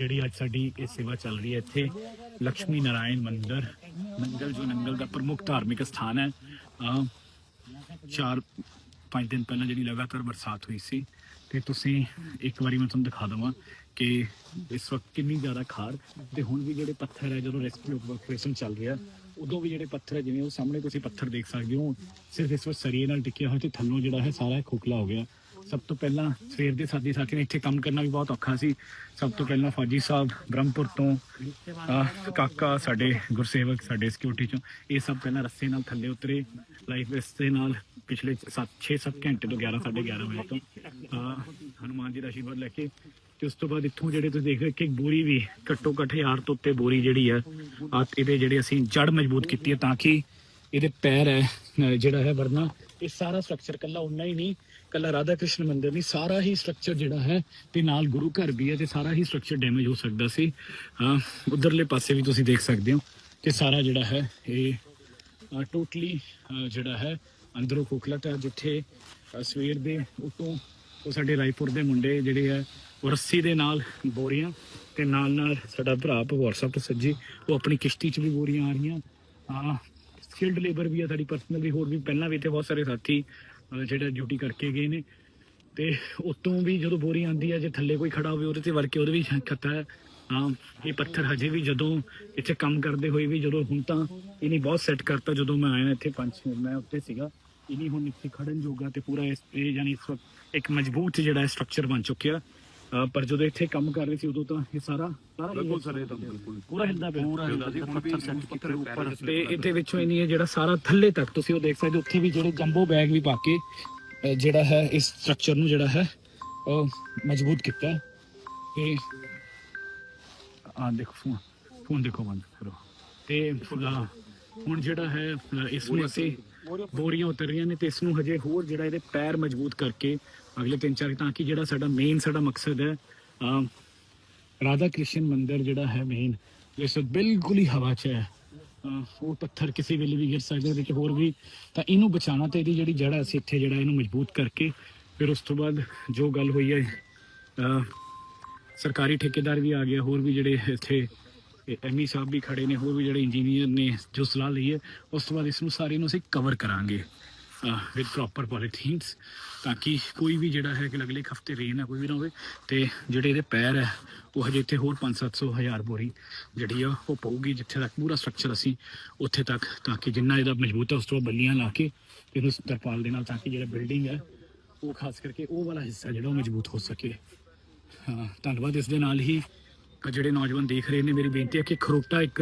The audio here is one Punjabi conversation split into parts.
ਜਿਹੜੀ ਅੱਜ ਸਾਡੀ ਇਹ ਸੇਵਾ ਚੱਲ ਰਹੀ ਹੈ ਇੱਥੇ ਲక్ష్ਮੀ ਨਾਰਾਇਣ ਮੰਦਿਰ ਨੰਗਲ ਜੋ ਨੰਗਲ ਦਾ ਪ੍ਰਮੁੱਖ ਧਾਰਮਿਕ ਸਥਾਨ ਹੈ। ਚਾਰ ਪੰਜ ਦਿਨ ਪਹਿਲਾਂ ਜਿਹੜੀ ਲਗਾਤਾਰ ਬਰਸਾਤ ਹੋਈ ਸੀ। ਤੇ ਤੁਸੀਂ ਇੱਕ ਵਾਰੀ ਮੈਂ ਤੁਹਾਨੂੰ ਦਿਖਾ ਦਵਾਂ ਕਿ ਇਸ ਵਕਤ ਕਿੰਨੀ ਜ਼ਿਆਦਾ ਖਾਰ ਤੇ ਹੁਣ ਵੀ ਜਿਹੜੇ ਪੱਥਰ ਹੈ, ਜਦੋਂ ਰੈਸਕਿਊ ਆਪਰੇਸ਼ਨ ਚੱਲ ਰਿਹਾ, ਉਦੋਂ ਵੀ ਜਿਹੜੇ ਪੱਥਰ ਹੈ, ਜਿਵੇਂ ਉਹ ਸਾਹਮਣੇ ਤੁਸੀਂ ਪੱਥਰ ਦੇਖ ਸਕਦੇ ਹੋ, ਸਿਰਫ ਇਸ ਵਕਤ ਸਰੀਏ ਨਾਲ ਟਿਕਿਆ ਹੋਇਆ ਤੇ ਥੱਲੋਂ ਜਿਹੜਾ ਹੈ ਸਾਰਾ ਖੋਖਲਾ ਹੋ ਗਿਆ। ਸਭ ਤੋਂ ਪਹਿਲਾਂ ਸਵੇਰ ਦੇ ਸਾਥੀ ਸਾਥੀ ਨੇ ਇੱਥੇ ਕੰਮ ਕਰਨਾ ਵੀ ਬਹੁਤ ਔਖਾ ਸੀ। ਸਭ ਤੋਂ ਪਹਿਲਾਂ ਫੌਜੀ ਸਾਹਿਬ ਬ੍ਰਹਮਪੁਰ ਤੋਂ ਕਾਕਾ ਸਾਡੇ ਗੁਰਸੇਵਕ ਸਾਡੇ ਸਿਕਿਉਰਿਟੀ ਚੋਂ ਇਹ ਸਭ ਪਹਿਲਾਂ ਰੱਸੇ ਨਾਲ ਥੱਲੇ ਉਤਰੇ। ਲਾਈਫ ਰਸਤੇ ਨਾਲ ਪਿਛਲੇ 6-7 ਘੰਟੇ ਤੋਂ 11 11:30 ਵਜੇ ਤੋਂ ਅਹ, ਹਨੂਮਾਨ ਜੀ ਦਾ ਆਸ਼ੀਰਵਾਦ ਲੈ ਕੇ ਤੇ ਉਸ ਤੋਂ ਬਾਅਦ ਇੱਥੋਂ ਜਿਹੜੇ ਤੁਸੀਂ ਦੇਖ ਰਹੇ ਕਿ ਬੋਰੀ ਵੀ ਘੱਟੋ ਘੱਟ ਹਜ਼ਾਰ ਤੋਂ ਉੱਤੇ ਬੋਰੀ ਜਿਹੜੀ ਹੈ ਆ ਇਹਦੇ ਜਿਹੜੇ ਅਸੀਂ ਜੜ ਮਜ਼ਬੂਤ ਕੀਤੀ ਹੈ ਤਾਂ ਕਿ ਇਹਦੇ ਪੈਰ ਹੈ ਜਿਹੜਾ ਹੈ ਵਰਨਾ ਇਹ ਸਾਰਾ ਸਟਰਕਚਰ ਕੱਲਾ ਉਨਾ ਹੀ ਨਹੀਂ ਕੱਲਾ ਰਾਧਾ ਕ੍ਰਿਸ਼ਨ ਮੰਦਿਰ ਨਹੀਂ, ਸਾਰਾ ਹੀ ਸਟਰਕਚਰ ਜਿਹੜਾ ਹੈ, ਤੇ ਨਾਲ ਗੁਰੂ ਘਰ ਵੀ ਹੈ ਤੇ ਸਾਰਾ ਹੀ ਸਟਰਕਚਰ ਡੈਮੇਜ ਹੋ ਸਕਦਾ ਸੀ। ਉਧਰਲੇ ਪਾਸੇ ਵੀ ਤੁਸੀਂ ਦੇਖ ਸਕਦੇ ਹੋ ਕਿ ਸਾਰਾ ਜਿਹੜਾ ਹੈ, ਇਹ ਟੋਟਲੀ ਜਿਹੜਾ ਹੈ, ਅੰਦਰੋਂ ਖੋਖਲਾ ਹੈ ਜਿੱਥੇ ਸਵੇਰ ਦੇ ਉਤੋਂ ਉਹ ਸਾਡੇ ਰਾਏਪੁਰ ਦੇ ਮੁੰਡੇ ਜਿਹੜੇ ਆ ਉਹ ਰੱਸੀ ਦੇ ਨਾਲ ਬੋਰੀਆਂ ਤੇ ਨਾਲ ਨਾਲ ਸਾਡਾ ਭਰਾ WhatsApp ਸਾਹਿਬ ਸੱਜੀ ਉਹ ਆਪਣੀ ਕਿਸ਼ਤੀ 'ਚ ਵੀ ਬੋਰੀਆਂ ਆ ਰਹੀਆਂ। ਆ ਸਕਿਲਡ ਲੇਬਰ ਵੀ ਆ ਸਾਡੀ ਪਰਸਨਲ ਵੀ, ਹੋਰ ਵੀ ਪਹਿਲਾਂ ਵੀ ਤੇ ਬਹੁਤ ਸਾਰੇ ਸਾਥੀ, ਅਹ ਡਿਊਟੀ ਕਰਕੇ ਗਏ ਨੇ। ਤੇ ਉਤੋਂ ਵੀ ਜਦੋਂ ਬੋਰੀ ਆਂਦੀ ਹੈ ਜੇ ਥੱਲੇ ਕੋਈ ਖੜਾ ਹੋਵੇ, ਉਹਦੇ ਤੇ ਵਰ ਕੇ ਉਹਦੇ ਵੀ ਖਤਰਾ ਹਾਂ। ਇਹ ਪੱਥਰ ਹਜੇ ਵੀ ਜਦੋਂ ਇੱਥੇ ਕੰਮ ਕਰਦੇ ਹੋਏ ਵੀ ਜਦੋਂ ਹੁਣ ਤਾਂ ਇਹਨੇ ਬਹੁਤ ਸੈੱਟ ਕਰਤਾ, ਜਦੋਂ ਮੈਂ ਆਇਆ ਇੱਥੇ ਪੰਜ ਮੈਂ ਉੱਤੇ ਸੀਗਾ। ਇਹਨੀ ਹੁਣ ਇੱਥੇ ਖੜਨ ਜੋਗਾ ਤੇ ਪੂਰਾ ਇਸ, ਇਹ ਯਾਨੀ ਇਸ ਵਕਤ ਇੱਕ ਮਜ਼ਬੂਤ ਜਿਹੜਾ ਸਟਰਕਚਰ ਬਣ ਚੁੱਕਿਆ। ਪਰ ਜਦੋਂ ਇੱਥੇ ਕੰਮ ਕਰ ਰਹੇ ਸੀ ਉਦੋਂ ਤਾਂ ਇਹ ਸਾਰਾ ਸਾਰਾ ਬਿਲਕੁਲ ਸਾਰੇ ਪੂਰਾ ਹਿਲਦਾ ਪਿਆ। ਪੂਰਾ ਹਿਲਦਾ ਸੀ। ਹੁਣ ਵੀ ਪੱਥਰ ਉੱਪਰ। ਤੇ ਇਹਦੇ ਵਿੱਚੋਂ ਇਹ ਜਿਹੜਾ ਸਾਰਾ ਥੱਲੇ ਤੱਕ ਤੁਸੀਂ ਉਹ ਦੇਖ ਸਕਦੇ ਹੋ, ਉੱਥੇ ਵੀ ਜਿਹੜੇ ਜੰਬੋ ਬੈਗ ਵੀ ਪਾ ਕੇ ਜਿਹੜਾ ਹੈ ਇਸ ਸਟਰਕਚਰ ਨੂੰ ਜਿਹੜਾ ਹੈ ਉਹ ਮਜ਼ਬੂਤ ਕੀਤਾ। ਹੈ। ਤੇ ਆ ਦੇਖੋ ਫੋਨ ਫੋਨ ਦੇਖੋ ਬੰਦ ਕਰੋ। ਤੇ ਹੁਣ ਜਿਹੜਾ ਹੈ ਇਸ ਨੂੰ ਅਸੀਂ ਬੋਰੀਆਂ ਉਤਰ ਰਹੀਆਂ ਨੇ ਤੇ ਇਸ ਨੂੰ ਹਜੇ ਹੋਰ ਜਿਹੜਾ ਇਹਦੇ ਪੈਰ ਮਜ਼ਬੂਤ ਕਰਕੇ ਅਗਲੇ ਤਿੰਨ ਚਾਰ ਤਾਂ ਕਿ ਜਿਹੜਾ ਸਾਡਾ ਮੇਨ ਸਾਡਾ ਮਕਸਦ ਹੈ ਰਾਧਾ ਕ੍ਰਿਸ਼ਨ ਮੰਦਿਰ ਜਿਹੜਾ ਹੈ ਮੇਨ ਇਸ ਬਿਲਕੁਲ ਹੀ ਹਵਾ 'ਚ ਹੈ। ਉਹ ਪੱਥਰ ਕਿਸੇ ਵੇਲੇ ਵੀ ਗਿਰ ਸਕਦੇ, ਉਹਦੇ ਹੋਰ ਵੀ, ਤਾਂ ਇਹਨੂੰ ਬਚਾਉਣਾ ਤੇ ਇਹਦੀ ਜਿਹੜੀ ਜੜਾ ਅਸੀਂ ਇੱਥੇ ਜਿਹੜਾ ਇਹਨੂੰ ਮਜ਼ਬੂਤ ਕਰਕੇ, ਫਿਰ ਉਸ ਤੋਂ ਬਾਅਦ ਜੋ ਗੱਲ ਹੋਈ ਹੈ ਸਰਕਾਰੀ ਠੇਕੇਦਾਰ ਵੀ ਆ ਗਿਆ, ਹੋਰ ਵੀ ਜਿਹੜੇ ਇੱਥੇ ਐਮਈ ਸਾਹਿਬ ਵੀ ਖੜੇ ਨੇ, ਹੋਰ ਵੀ ਜਿਹੜੇ ਇੰਜੀਨੀਅਰ ਨੇ ਜੋ ਸਲਾਹ ਲਈ ਹੈ, ਉਸ ਤੋਂ ਬਾਅਦ ਇਸ ਨੂੰ ਸਾਰੇ ਨੂੰ ਅਸੀਂ ਕਵਰ ਕਰਾਂਗੇ। ਵਿਦ ਪ੍ਰੋਪਰ ਪੋਲੀਥੀਨਸ ਤਾਂ ਕਿ ਕੋਈ ਵੀ ਜਿਹੜਾ ਹੈ ਕਿ ਅਗਲੇ ਹਫ਼ਤੇ ਰੇਨ ਹੈ, ਕੋਈ ਵੀ ਨਾ ਹੋਵੇ, ਤੇ ਜਿਹੜੇ ਇਹਦੇ ਪੈਰ ਹੈ, ਉਹ ਹਜੇ ਇੱਥੇ ਹੋਰ 5-700 ਹਜ਼ਾਰ ਬੋਰੀ ਜਿਹੜੀ ਆ, ਉਹ ਪਊਗੀ, ਜਿੱਥੇ ਤੱਕ ਪੂਰਾ ਸਟਰਕਚਰ ਅਸੀਂ ਉੱਥੇ ਤੱਕ ਤਾਂ ਕਿ ਜਿੰਨਾ ਇਹਦਾ ਮਜ਼ਬੂਤ ਹੈ, ਉਸ ਤੋਂ ਬਾਅਦ ਬੱਲੀਆਂ ਲਾ ਕੇ ਤੇ ਇਹਨੂੰ ਤਰਪਾਲ ਦੇ ਨਾਲ ਤਾਂ ਕਿ ਜਿਹੜਾ ਬਿਲਡਿੰਗ ਹੈ, ਉਹ ਖਾਸ ਕਰਕੇ ਉਹ ਵਾਲਾ ਹਿੱਸਾ ਜਿਹੜਾ ਉਹ ਮਜ਼ਬੂਤ ਹੋ ਸਕੇ। ਹਾਂ, ਧੰਨਵਾਦ ਇਸ ਦੇ ਨਾਲ ਹੀ। ਜਿਹੜੇ ਨੌਜਵਾਨ ਦੇਖ ਰਹੇ ਨੇ, ਮੇਰੀ ਬੇਨਤੀ ਹੈ ਕਿ ਖਰੋਟਾ ਇੱਕ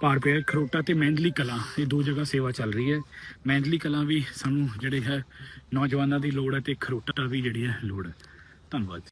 ਪਾਰ ਪਿਆ ਖਰੋਟਾ ਤੇ ਮਹਿੰਦਲੀ ਕਲਾ, ਇਹ ਦੋ ਜਗ੍ਹਾ ਸੇਵਾ ਚੱਲ ਰਹੀ ਹੈ। ਮਹਿੰਦਲੀ ਕਲਾ ਵੀ ਸਾਨੂੰ ਜਿਹੜੇ ਹੈ, ਨੌਜਵਾਨਾਂ ਦੀ ਲੋੜ ਹੈ ਤੇ ਖਰੋਟਾ ਵੀ ਜਿਹੜੀ ਹੈ ਲੋੜ ਹੈ। ਧੰਨਵਾਦ